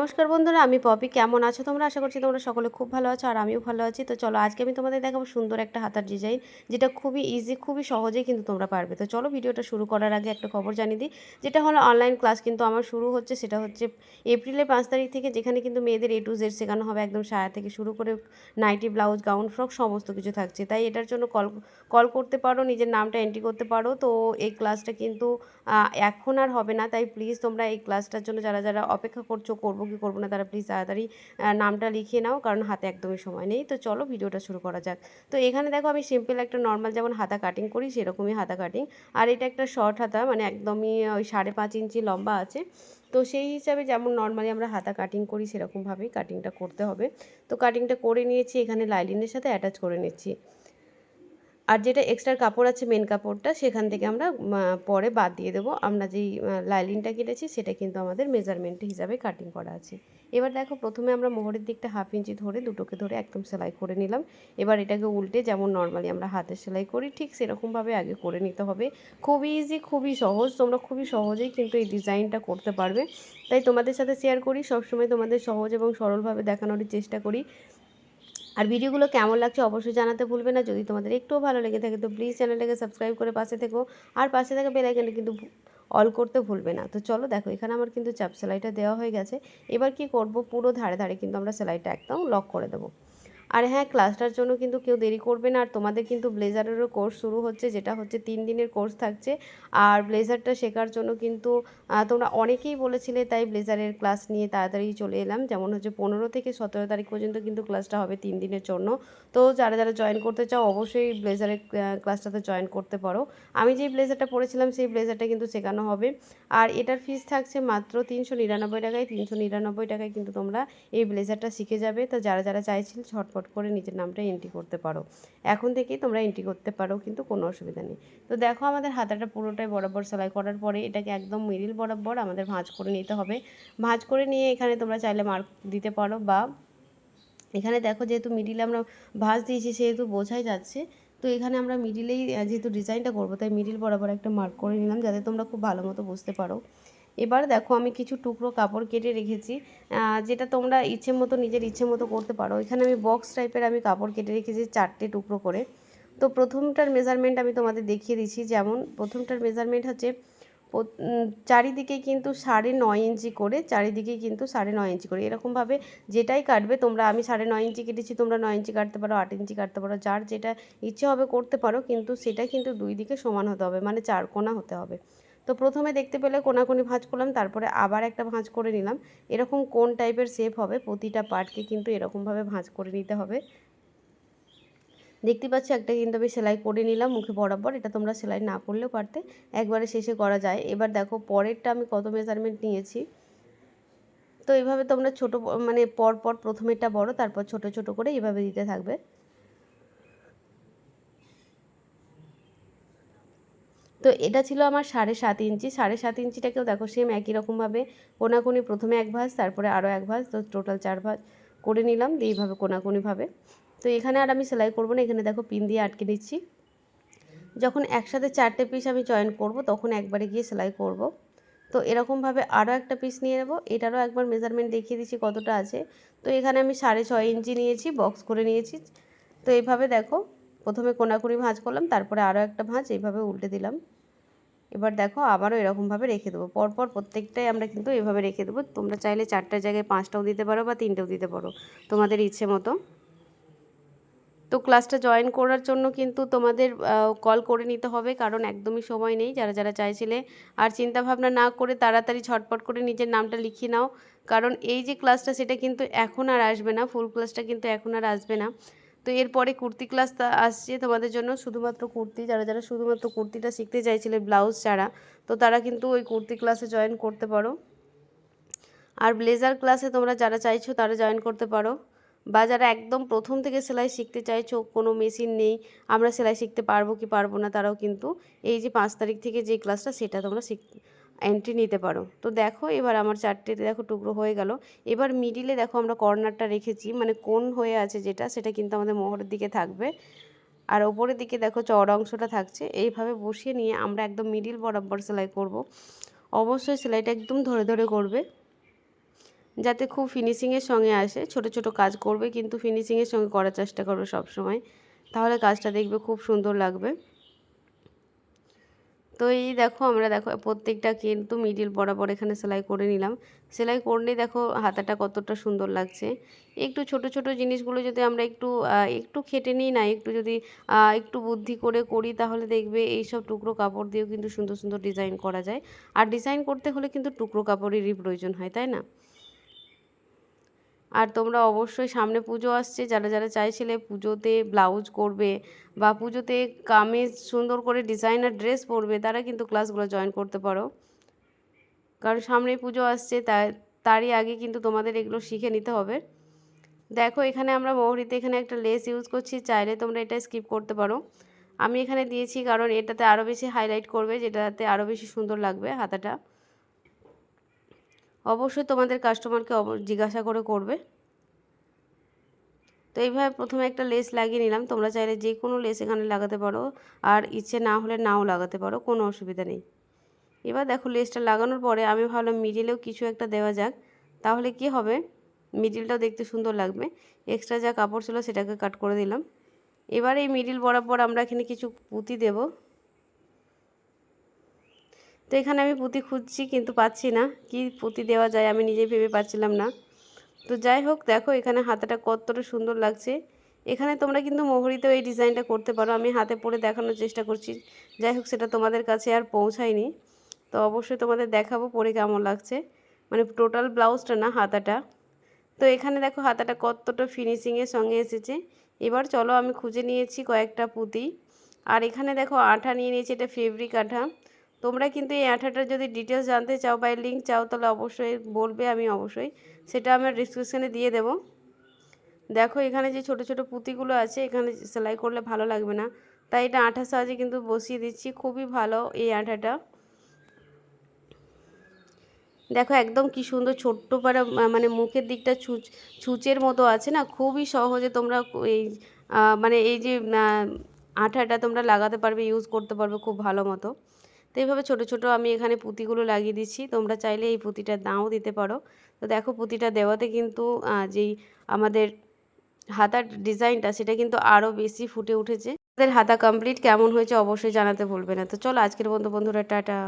নমস্কার বন্ধুরা, আমি পপি। কেমন আছো তোমরা? আশা করছি তোমরা সকলে খুব ভালো আছো আর আমিও ভালো আছি। তো চলো আজকে আমি তোমাদের দেখাবো সুন্দর একটা হাতার ডিজাইন, যেটা খুবই ইজি খুবই সহজেই কিন্তু তোমরা পারবে। তো চলো ভিডিওটা শুরু করার আগে একটা খবর জানিয়ে দিই। যেটা হলো অনলাইন ক্লাস কিন্তু আমার শুরু হচ্ছে, সেটা হচ্ছে এপ্রিলের পাঁচ তারিখ থেকে, যেখানে কিন্তু মেয়েদের এ টু জেড শেখানো হবে একদম সায়া থেকে শুরু করে নাইটি, ব্লাউজ, গাউন, ফ্রক সমস্ত কিছু থাকছে। তাই এটার জন্য কল কল করতে পারো, নিজের নামটা এন্ট্রি করতে পারো। তো এই ক্লাসটা কিন্তু এখন আর হবে না। তাই প্লিজ তোমরা এই ক্লাসটার জন্য যারা যারা অপেক্ষা করছ, করব কি করব না, তারা প্লিজ তাড়াতাড়ি নামটা লিখিয়ে নাও, কারণ হাতে একদমই সময় নেই। তো চলো ভিডিওটা শুরু করা যাক। তো এখানে দেখো আমি সিম্পল একটা নর্মাল যেমন হাতা কাটিং করি, সেরকমই হাতা কাটিং আর এটা একটা শর্ট হাতা মানে একদমই ওই সাড়ে পাঁচ ইঞ্চি লম্বা আছে। তো সেই হিসাবে যেমন নর্মালি আমরা হাতা কাটিং করি, সেরকমভাবেই কাটিংটা করতে হবে। তো কাটিংটা করে নিয়েছি, এখানে লাইলিনের সাথে অ্যাটাচ করে নিচ্ছি। আর যেটা এক্সট্রা কাপড় আছে মেন কাপড়টা, সেখান থেকে আমরা পরে বাদ দিয়ে দেবো। আমরা যেই লাইলিনটা কেটেছি সেটা কিন্তু আমাদের মেজারমেন্ট হিসাবে কাটিং করা আছে। এবার দেখো, প্রথমে আমরা মোহরের দিকটা হাফ ইঞ্চি ধরে দুটোকে ধরে একদম সেলাই করে নিলাম। এবার এটাকে উল্টে যেমন নর্মালি আমরা হাতে সেলাই করি, ঠিক সেরকমভাবে আগে করে নিতে হবে। খুবই ইজি খুবই সহজ, তোমরা খুবই সহজেই কিন্তু এই ডিজাইনটা করতে পারবে। তাই তোমাদের সাথে শেয়ার করি, সবসময় তোমাদের সহজ এবং সরলভাবে দেখানোর চেষ্টা করি। আর ভিডিওগুলো কেমন লাগছে অবশ্যই জানাতে ভুলবে না। যদি তোমাদের একটুও ভালো লেগে থাকে, তো প্লিজ চ্যানেলটাকে সাবস্ক্রাইব করে পাশে থেকো। আর পাশে থাকা বেলাইকানটা কিন্তু অল করতে ভুলবে না। তো চলো দেখো, এখানে আমার কিন্তু চাপ সেলাইটা দেওয়া হয়ে গেছে। এবার কি করব? পুরো ধারে ধারে কিন্তু আমরা সেলাইটা একদম লক করে দেবো। আর হ্যাঁ ক্লাসটার জন্য কিন্তু কেউ দেরি করবে না। আর তোমাদের কিন্তু ব্লেজারেরও কোর্স শুরু হচ্ছে, যেটা হচ্ছে তিন দিনের কোর্স থাকছে। আর ব্লেজারটা শেখার জন্য কিন্তু তোমরা অনেকেই বলেছিলে তাই ব্লেজারের ক্লাস নিয়ে তাড়াতাড়ি চলে এলাম। যেমন হচ্ছে পনেরো থেকে সতেরো তারিখ পর্যন্ত কিন্তু ক্লাসটা হবে তিন দিনের জন্য। তো যারা যারা জয়েন করতে চাও, অবশ্যই ব্লেজারের ক্লাসটাতে জয়েন করতে পারো। আমি যেই ব্লেজারটা পড়েছিলাম, সেই ব্লেজারটা কিন্তু শেখানো হবে। আর এটার ফিস থাকছে মাত্র তিনশো নিরানব্বই টাকায়। তিনশো নিরানব্বই টাকায় কিন্তু তোমরা এই ব্লেজারটা শিখে যাবে। তো যারা যারা চাইছিল, ঝটপট ফট করে নিজের নামটা এন্ট্রি করতে পারো। এখন থেকেই তোমরা এন্ট্রি করতে পারো, কিন্তু কোনো অসুবিধা নেই। তো দেখো আমাদের হাতাটা পুরোটাই বরাবর সেলাই করার পরে এটাকে একদম মিডিল বরাবর আমাদের ভাঁজ করে নিতে হবে। ভাঁজ করে নিয়ে এখানে তোমরা চাইলে মার্ক দিতে পারো বা এখানে দেখো যেহেতু মিডিলে আমরা ভাঁজ দিয়েছি সেহেতু বোঝাই যাচ্ছে, তো এখানে আমরা মিডিলেই যেহেতু ডিজাইনটা করব, তাই মিডিল বরাবর একটা মার্ক করে নিলাম যাতে তোমরা খুব ভালো মতো বুঝতে পারো। এবার দেখো আমি কিছু টুকরো কাপড় কেটে রেখেছি যেটা তোমরা ইচ্ছে মতো, নিজের ইচ্ছে মতো করতে পারো। এখানে আমি বক্স টাইপের আমি কাপড় কেটে রেখেছি চারটে টুকরো করে। তো প্রথমটার মেজারমেন্ট আমি তোমাদের দেখিয়ে দিচ্ছি, যেমন প্রথমটার মেজারমেন্ট হচ্ছে চারিদিকে কিন্তু সাড়ে নয় ইঞ্চি করে, চারিদিকে কিন্তু সাড়ে নয় ইঞ্চি করে। এরকমভাবে যেটাই কাটবে তোমরা, আমি সাড়ে নয় ইঞ্চি কেটেছি, তোমরা নয় ইঞ্চি কাটতে পারো, আট ইঞ্চি কাটতে পারো, যার যেটা ইচ্ছে হবে করতে পারো, কিন্তু সেটা কিন্তু দুই দিকে সমান হতে হবে মানে চার কোনা হতে হবে। তো প্রথমে দেখতে পেলে কোনাকুনি ভাঁজ করলাম, তারপরে আবার একটা ভাঁজ করে নিলাম। এরকম কোন টাইপের শেপ হবে, প্রতিটা পার্টকে কিন্তু এরকমভাবে ভাঁজ করে নিতে হবে। দেখতে পাচ্ছি একটা কিন্তু আমি সেলাই করে নিলাম মুখে বরাবর, এটা তোমরা সেলাই না করলেও পারতে, একবারে শেষে করা যায়। এবার দেখো পরেরটা আমি কত মেজারমেন্ট নিয়েছি। তো এইভাবে তোমরা ছোট মানে পর পর প্রথমেরটা বড়, তারপর ছোট ছোট করে এইভাবে দিতে থাকবে। তো এটা ছিল আমার সাড়ে সাত ইঞ্চি। সাড়ে সাত ইঞ্চিটাকেও দেখো সেম একই রকমভাবে কোনাকুনি প্রথমে এক ভাঁজ, তারপরে আরও এক ভাঁজ, তো টোটাল চার ভাঁজ করে নিলাম দিয়ে এইভাবে কোনাকুনিভাবে। তো এখানে আর আমি সেলাই করব না, এখানে দেখো পিন দিয়ে আটকে নিচ্ছি যখন একসাথে চারটে পিস আমি চয়ন করব, তখন একবারে গিয়ে সেলাই করব। তো এরকমভাবে আরও একটা পিস নিয়ে নেব। এটারও একবার মেজারমেন্ট দেখিয়ে দিচ্ছি কতটা আছে। তো এখানে আমি সাড়ে ছয় ইঞ্চি নিয়েছি বক্স করে নিয়েছি। তো এইভাবে দেখো প্রথমে কোনাকুনি ভাঁজ করলাম, তারপরে আরও একটা ভাঁজ, এইভাবে উল্টে দিলাম। এবার দেখো আবারও এরকমভাবে রেখে দেবো। পরপর প্রত্যেকটাই আমরা কিন্তু এভাবে রেখে দেবো। তোমরা চাইলে চারটার জায়গায় পাঁচটাও দিতে পারো বা তিনটেও দিতে পারো, তোমাদের ইচ্ছে মতো। তো ক্লাসটা জয়েন করার জন্য কিন্তু তোমাদের কল করে নিতে হবে, কারণ একদমই সময় নেই। যারা যারা চাইছিলে আর চিন্তা ভাবনা না করে তাড়াতাড়ি ছটপট করে নিজের নামটা লিখিয়ে নাও। কারণ এই যে ক্লাসটা সেটা কিন্তু এখন আর আসবে না। ফুল ক্লাসটা কিন্তু এখন আর আসবে না। তো এরপরে কুর্তি ক্লাস আসছে তোমাদের জন্য শুধুমাত্র কুর্তি, যারা যারা শুধুমাত্র কুর্তিটা শিখতে চাইছিলে ব্লাউজ ছাড়া, তো তারা কিন্তু ওই কুর্তি ক্লাসে জয়েন করতে পারো। আর ব্লেজার ক্লাসে তোমরা যারা চাইছো তারা জয়েন করতে পারো। বা যারা একদম প্রথম থেকে সেলাই শিখতে চাইছো, কোনো মেশিন নেই, আমরা সেলাই শিখতে পারব কি পারব না তারাও কিন্তু এই যে পাঁচ তারিখ থেকে যে ক্লাসটা সেটা তোমরা শিখ এন্ট্রি নিতে পারো। তো দেখো, এবার আমার চারটেতে দেখো টুকরো হয়ে গেল। এবার মিডিলে দেখো আমরা কর্নারটা রেখেছি মানে কোন হয়ে আছে যেটা, সেটা কিন্তু আমাদের মোহরের দিকে থাকবে। আর ওপরের দিকে দেখো চড় অংশটা থাকছে, এইভাবে বসিয়ে নিয়ে আমরা একদম মিডিল বরাবর সেলাই করব। অবশ্যই সেলাইটা একদম ধরে ধরে করবে, যাতে খুব ফিনিশিংয়ের সঙ্গে আসে। ছোট ছোট কাজ করবে, কিন্তু ফিনিশিংয়ের সঙ্গে করার চেষ্টা করবে সব সময় তাহলে কাজটা দেখবে খুব সুন্দর লাগবে। তো এই দেখো আমরা দেখো প্রত্যেকটা কিন্তু মিডিল বরাবর এখানে সেলাই করে নিলাম। সেলাই করলেই দেখো হাতাটা কতটা সুন্দর লাগছে। একটু ছোট ছোট জিনিসগুলো যদি আমরা একটু একটু খেটে নিই না, একটু যদি একটু বুদ্ধি করে করি, তাহলে দেখবে এই সব টুকরো কাপড় দিয়েও কিন্তু সুন্দর সুন্দর ডিজাইন করা যায়। আর ডিজাইন করতে হলে কিন্তু টুকরো কাপড়েরই প্রয়োজন হয়, তাই না? আর তোমরা অবশ্যই সামনে পুজো আসছে, যারা যারা চাইছিলে পুজোতে ব্লাউজ করবে বা পুজোতে কামিজ সুন্দর করে ডিজাইনার ড্রেস পরবে, তারা কিন্তু ক্লাসগুলো জয়েন করতে পারো। কারণ সামনে পুজো আসছে তারই আগে কিন্তু তোমাদের এগুলো শিখে নিতে হবে। দেখো, এখানে আমরা মৌরিতে এখানে একটা লেস ইউজ করছি, চাইলে তোমরা এটা স্কিপ করতে পারো। আমি এখানে দিয়েছি কারণ এটাতে আরও বেশি হাইলাইট করবে, যেটাতে আরও বেশি সুন্দর লাগবে হাতাটা। অবশ্যই তোমাদের কাস্টমারকে জিজ্ঞাসা করে করবে। তো এইভাবে প্রথমে একটা লেস লাগিয়ে নিলাম। তোমরা চাইলে যে কোনো লেস এখানে লাগাতে পারো। আর ইচ্ছে না হলে নাও লাগাতে পারো, কোনো অসুবিধা নেই। এবার দেখো লেসটা লাগানোর পরে আমি ভাবলাম মিডিলেও কিছু একটা দেওয়া যাক। তাহলে কি হবে? মিডিলটাও দেখতে সুন্দর লাগবে। এক্সট্রা যা কাপড় ছিল সেটাকে কাট করে দিলাম। এবার এই মিডিল বরাবর আমরা এখানে কিছু পুঁতি দেব। তো এখানে আমি পুঁতি খুঁজছি, কিন্তু পাচ্ছি না। কি পুঁতি দেওয়া যায় আমি নিজেই ভেবে পাচ্ছিলাম না। তো যাই হোক, দেখো এখানে হাতাটা কতটা সুন্দর লাগছে। এখানে তোমরা কিন্তু মোহরিতেও এই ডিজাইনটা করতে পারো। আমি হাতে পরে দেখানোর চেষ্টা করছি। যাই হোক, সেটা তোমাদের কাছে আর পৌঁছায়নি। তো অবশ্যই তোমাদের দেখাবো পরে কেমন লাগছে। মানে টোটাল ব্লাউজটা না, হাতাটা। তো এখানে দেখো হাতাটা কতটা ফিনিশিংয়ের সঙ্গে এসেছে। এবার চলো আমি খুঁজে নিয়েছি কয়েকটা পুঁতি। আর এখানে দেখো আঠা নিয়ে নিয়েছি, এটা ফেব্রিক আঠা। তোমরা কিন্তু এই আঠাটার যদি ডিটেলস জানতে চাও বা লিঙ্ক চাও, তাহলে অবশ্যই বলবে, আমি অবশ্যই। সেটা আমার ডিসক্রিপশানে দিয়ে দেব। দেখো, এখানে যে ছোট ছোট পুঁতিগুলো আছে, এখানে সেলাই করলে ভালো লাগবে না। তাই এটা আঠার সাহায্যে কিন্তু বসিয়ে দিচ্ছি। খুবই ভালো এই আঠাটা দেখো, একদম কি সুন্দর ছোট্ট পাড়া মানে মুখের দিকটা ছুঁচ, ছুঁচের মতো আছে না? খুবই সহজে তোমরা এই মানে এই যে আঠাটা তোমরা লাগাতে পারবে ইউজ করতে পারবে খুব ভালো মতো। তো এইভাবে ছোটো ছোটো আমি এখানে পুঁতিগুলো লাগিয়ে দিচ্ছি। তোমরা চাইলে এই পুঁতিটা দাও দিতে পারো। তো দেখো পুঁতিটা দেওয়াতে কিন্তু যেই আমাদের হাতার ডিজাইনটা সেটা কিন্তু আরও বেশি ফুটে উঠেছে। তাদের হাতা কমপ্লিট কেমন হয়েছে অবশ্যই জানাতে ভুলবে না। তো চলো আজকের বন্ধু বন্ধুরা, টাটা।